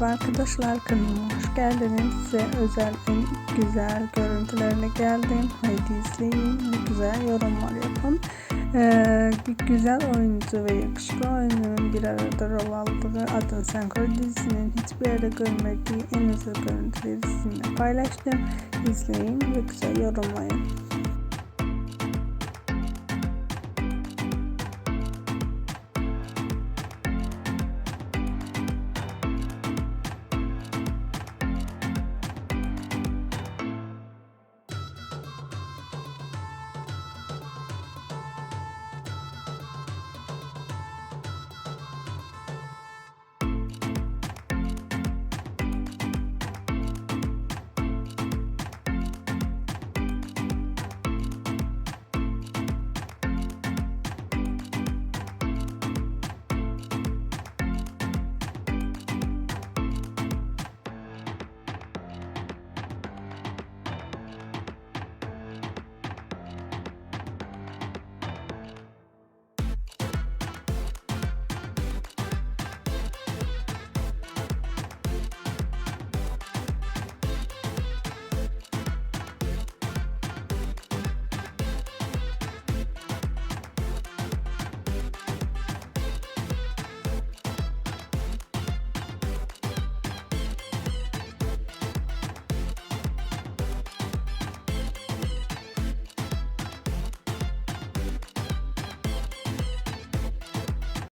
Merhaba arkadaşlar kanalıma hoş geldiniz. Size özel en güzel görüntülerle geldim. Haydi izleyin ve güzel yorumlar yapın. Ee, bir güzel oyuncu ve yakışıklı oyuncunun bir arada rol aldığı Adın Senkor dizisinin hiçbir yerde görmediği en özel görüntüleri sizinle paylaştım. İzleyin ve güzel yorumlayın.